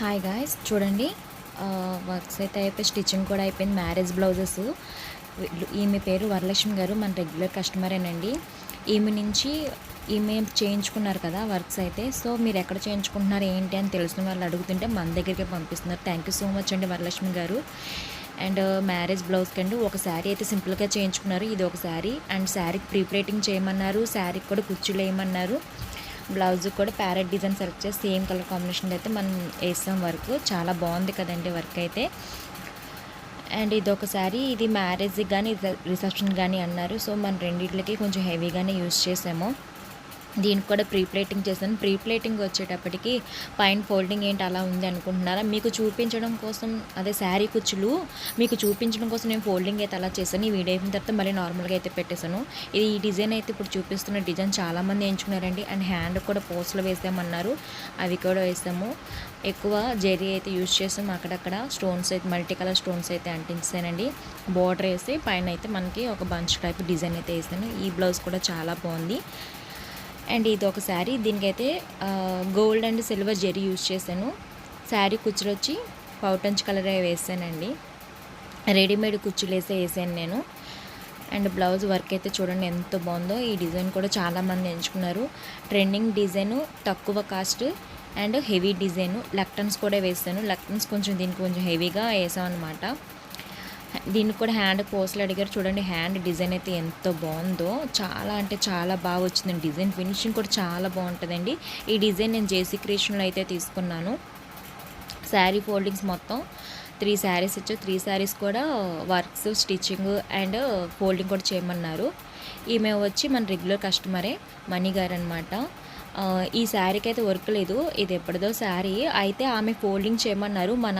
Hi guys చూడండి works అయితే అయిపోయి స్టిచ్చింగ్ కూడా అయిపోయింది మ్యారేజ్ బ్లౌజెస్ ఈమె పేరు వరలక్ష్మి గారు మన రెగ్యులర్ కస్టమరేనండి ఈమె నుంచి ఈమె చేయించుకున్నారు కదా వర్క్స్ అయితే. సో మీరు ఎక్కడ చేయించుకుంటున్నారు ఏంటి అని తెలిసిన వాళ్ళు అడుగుతుంటే మన దగ్గరికి పంపిస్తున్నారు. థ్యాంక్ యూ సో మచ్ అండి వరలక్ష్మి గారు. అండ్ మ్యారేజ్ బ్లౌజ్కి అండి ఒక శారీ అయితే సింపుల్గా చేయించుకున్నారు. ఇది ఒక శారీ అండ్ శారీకి ప్రీప్రేటింగ్ చేయమన్నారు శారీకి కూడా కుర్చీలు వేయమన్నారు. బ్లౌజ్ కూడా ప్యారెట్ డిజైన్ సెలెక్ట్ చేసి సేమ్ కలర్ కాంబినేషన్ అయితే మనం వేస్తాం వర్క్. చాలా బాగుంది కదండి వర్క్ అయితే. అండ్ ఇది ఒకసారి ఇది మ్యారేజ్కి కానీ రిసెప్షన్ కానీ అన్నారు. సో మనం రెండింటికి కొంచెం హెవీగానే యూజ్ చేసాము. దీనికి కూడా ప్రీ ప్లేటింగ్ చేశాను ప్రీ ప్లేటింగ్ వచ్చేటప్పటికి పైన ఫోల్డింగ్ ఏంటి అలా ఉంది అనుకుంటున్నారా? మీకు చూపించడం కోసం అదే శారీ కుచ్చులు మీకు చూపించడం కోసం నేను ఫోల్డింగ్ అయితే అలా చేశాను. ఈ వీడియో అయిన తర్వాత మళ్ళీ నార్మల్గా అయితే పెట్టేశాను. ఇది ఈ డిజైన్ అయితే ఇప్పుడు చూపిస్తున్న డిజైన్ చాలామంది ఎంచుకున్నారండి. అండ్ హ్యాండ్ కూడా పోస్టులు వేసామన్నారు. అవి కూడా వేసాము. ఎక్కువ జెరీ అయితే యూజ్ చేసాము అక్కడక్కడ. స్టోన్స్ అయితే మల్టీ కలర్ స్టోన్స్ అయితే అంటించానండి బార్డర్ వేసి పైన అయితే మనకి ఒక బంచ్ టైప్ డిజైన్ అయితే వేసాను. ఈ బ్లౌజ్ కూడా చాలా బాగుంది. అండ్ ఇది ఒక శారీ. దీనికైతే gold and silver zari use చేశాను. శారీ కుచ్చులు వచ్చి పౌటంచ్ కలర్ వేసానండి రెడీమేడ్ కుచ్చులు వేసే వేసాను నేను. అండ్ బ్లౌజ్ వర్క్ అయితే చూడండి ఎంత బాగుందో. ఈ డిజైన్ కూడా చాలామంది ఎంచుకున్నారు. ట్రెండింగ్ డిజైను తక్కువ కాస్ట్ అండ్ హెవీ డిజైను. లక్టన్స్ కూడా వేసాను లక్టన్స్ కొంచెం దీనికి కొంచెం హెవీగా వేసాం అనమాట దీనికి కూడా హ్యాండ్ పోస్ట్లు అడిగారు. చూడండి హ్యాండ్ డిజైన్ అయితే ఎంత బాగుందో. చాలా అంటే చాలా బాగా వచ్చిందండి డిజైన్. ఫినిషింగ్ కూడా చాలా బాగుంటుందండి. ఈ డిజైన్ నేను జేసీ క్రియేషన్లో అయితే తీసుకున్నాను. శారీ ఫోల్డింగ్స్ మొత్తం త్రీ శారీస్ ఇచ్చు త్రీ శారీస్ కూడా వర్క్స్ స్టిచ్చింగ్ అండ్ ఫోల్డింగ్ కూడా చేయమన్నారు. ఈమె వచ్చి మన రెగ్యులర్ కస్టమరే మనీ గారు అనమాట ఈ శారీకి అయితే వర్క్ లేదు. ఇది ఎప్పటిదో శారీ. అయితే ఆమె ఫోల్డింగ్ చేయమన్నారు. మన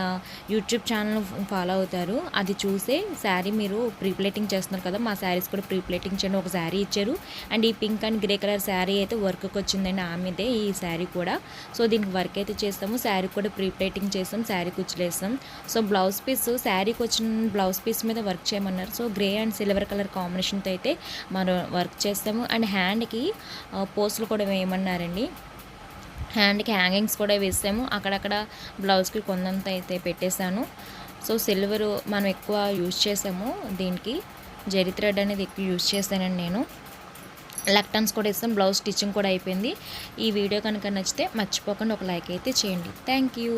యూట్యూబ్ ఛానల్ ఫాలో అవుతారు. అది చూసే శారీ మీరు ప్రీప్లేటింగ్ చేస్తున్నారు కదా మా శారీస్ కూడా ప్రీప్లేటింగ్ చేయండి. ఒక శారీ ఇచ్చారు. అండ్ ఈ pink and grey colour sari అయితే వర్క్కి వచ్చిందండి ఆమెదే ఈ శారీ కూడా. సో దీనికి వర్క్ అయితే చేస్తాము. శారీ కూడా ప్రీప్లేటింగ్ చేస్తాం. శారీ కుచ్చులేస్తాం. సో బ్లౌజ్ పీస్ శారీకి వచ్చిన బ్లౌజ్ పీస్ మీద వర్క్ చేయమన్నారు. So grey and silver colour కాంబినేషన్తో అయితే మనం వర్క్ చేస్తాము. అండ్ హ్యాండ్కి పోస్టులు కూడా వేయమన్నారు. ఇచ్చారండి హ్యాండ్కి హ్యాంగింగ్స్ కూడా వేసాము. అక్కడక్కడ బ్లౌజ్కి కొందంత అయితే పెట్టేశాను. సో సిల్వర్ మనం ఎక్కువ యూజ్ చేసాము. దీనికి జరి థ్రెడ్ అనేది ఎక్కువ యూజ్ చేశానండి నేను. లెక్టన్స్ కూడా ఇస్తాం బ్లౌజ్ స్టిచ్చింగ్ కూడా అయిపోయింది. ఈ వీడియో కనుక నచ్చితే మర్చిపోకుండా ఒక లైక్ అయితే చేయండి. Thank you.